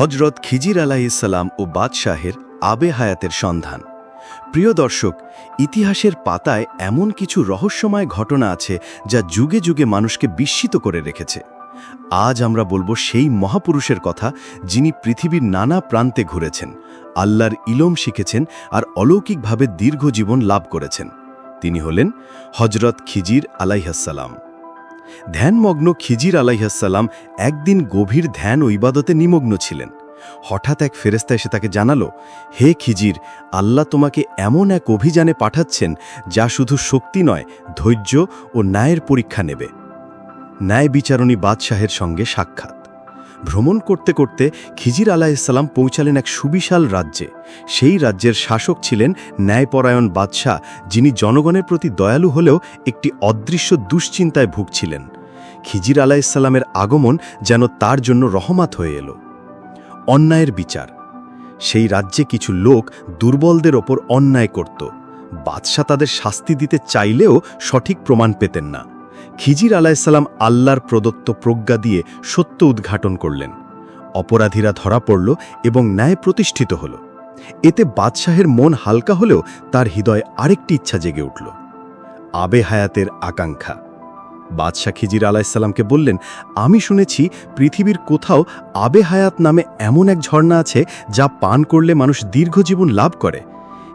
হজরত খিজির আলাইসাল্লাম ও বাদশাহের আবে হায়াতের সন্ধান। প্রিয় দর্শক, ইতিহাসের পাতায় এমন কিছু রহস্যময় ঘটনা আছে যা যুগে যুগে মানুষকে বিস্মিত করে রেখেছে। আজ আমরা বলব সেই মহাপুরুষের কথা যিনি পৃথিবীর নানা প্রান্তে ঘুরেছেন, আল্লাহর ইলম শিখেছেন আর অলৌকিকভাবে দীর্ঘ জীবন লাভ করেছেন। তিনি হলেন হজরত খিজির আলাইহাসাল্লাম ধ্যানমগ্ন খিজির আলাইহাসাল্লাম একদিন গভীর ধ্যান ও ইবাদতে নিমগ্ন ছিলেন। হঠাৎ এক ফেরেস্তা এসে তাকে জানালো, হে খিজির, আল্লাহ তোমাকে এমন এক অভিযানে পাঠাচ্ছেন যা শুধু শক্তি নয়, ধৈর্য ও ন্যায়ের পরীক্ষা নেবে। ন্যায় বিচারণী বাদশাহের সঙ্গে সাক্ষাৎ। ভ্রমণ করতে করতে খিজির আলাহিসাল্লাম পৌঁছালেন এক সুবিশাল রাজ্যে। সেই রাজ্যের শাসক ছিলেন ন্যায়পরায়ণ বাদশাহ, যিনি জনগণের প্রতি দয়ালু হলেও একটি অদৃশ্য দুশ্চিন্তায় ভুগছিলেন। খিজির আলাহিসাল্লামের আগমন যেন তার জন্য রহমাত হয়ে এলো। অন্যায়ের বিচার। সেই রাজ্যে কিছু লোক দুর্বলদের ওপর অন্যায় করত। বাদশাহ তাদের শাস্তি দিতে চাইলেও সঠিক প্রমাণ পেতেন না। খিজির আলাইসাল্লাম আল্লাহর প্রদত্ত প্রজ্ঞা দিয়ে সত্য উদ্ঘাটন করলেন। অপরাধীরা ধরা পড়ল এবং ন্যায় প্রতিষ্ঠিত হল। এতে বাদশাহের মন হালকা হলেও তার হৃদয়ে আরেকটি ইচ্ছা জেগে উঠল। আবে হায়াতের আকাঙ্ক্ষা। বাদশাহ খিজির আলাইসাল্লামকে বললেন, আমি শুনেছি পৃথিবীর কোথাও আবে হায়াত নামে এমন এক ঝর্ণা আছে যা পান করলে মানুষ দীর্ঘজীবন লাভ করে।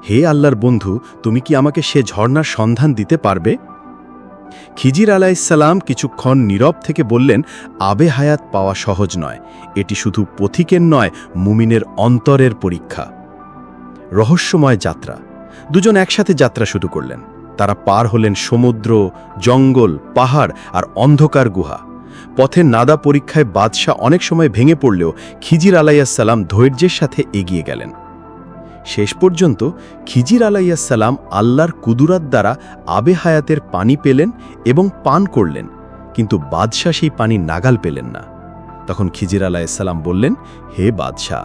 হে আল্লাহর বন্ধু, তুমি কি আমাকে সে ঝর্ণার সন্ধান দিতে পারবে? খিজির আলাইসাল্লাম কিছুক্ষণ নীরব থেকে বললেন, আবে হায়াত পাওয়া সহজ নয়। এটি শুধু পথিকের নয়, মুমিনের অন্তরের পরীক্ষা। রহস্যময় যাত্রা। দুজন একসাথে যাত্রা শুরু করলেন। তারা পার হলেন সমুদ্র, জঙ্গল, পাহাড় আর অন্ধকার গুহা। পথে নাদা পরীক্ষায় বাদশাহ অনেক সময় ভেঙে পড়লেও খিজির আলাইয়াসাল্লাম ধৈর্যের সাথে এগিয়ে গেলেন। শেষ পর্যন্ত খিজির আলাইয়াসাল্লাম আল্লাহর কুদুরাত দ্বারা আবে হায়াতের পানি পেলেন এবং পান করলেন, কিন্তু বাদশাহ সেই পানি নাগাল পেলেন না। তখন খিজির আলাইসাল্লাম বললেন, হে বাদশাহ,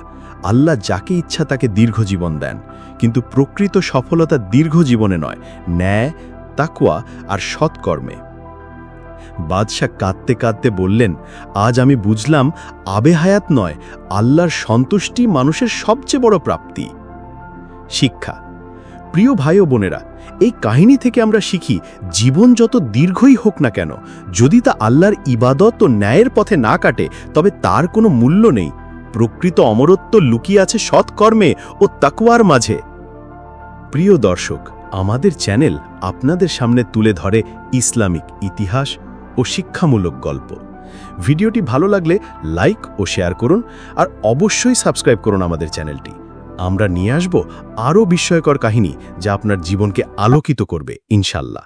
আল্লাহ যাকে ইচ্ছা তাকে দীর্ঘ জীবন দেন, কিন্তু প্রকৃত সফলতা দীর্ঘ জীবনে নয়, ন্যায় তাকুয়া আর সৎকর্মে। বাদশাহ কাঁদতে কাঁদতে বললেন, আজ আমি বুঝলাম, আবে হায়াত নয়, আল্লাহর সন্তুষ্টি মানুষের সবচেয়ে বড় প্রাপ্তি। শিক্ষা। প্রিয় ভাই ও বোনেরা, এই কাহিনী থেকে আমরা শিখি, জীবন যত দীর্ঘই হোক না কেন, যদি তা আল্লাহর ইবাদত ও ন্যায়ের পথে না কাটে, তবে তার কোনো মূল্য নেই। প্রকৃত অমরত্ব লুকিয়ে আছে সৎকর্মে ও তাকুয়ার মাঝে। প্রিয় দর্শক, আমাদের চ্যানেল আপনাদের সামনে তুলে ধরে ইসলামিক ইতিহাস ও শিক্ষামূলক গল্প। ভিডিওটি ভালো লাগলে লাইক ও শেয়ার করুন, আর অবশ্যই সাবস্ক্রাইব করুন আমাদের চ্যানেলটি। আমরা নিয়ে আসব আরও বিস্ময়কর কাহিনী যা আপনার জীবনকে আলোকিত করবে ইনশাল্লাহ।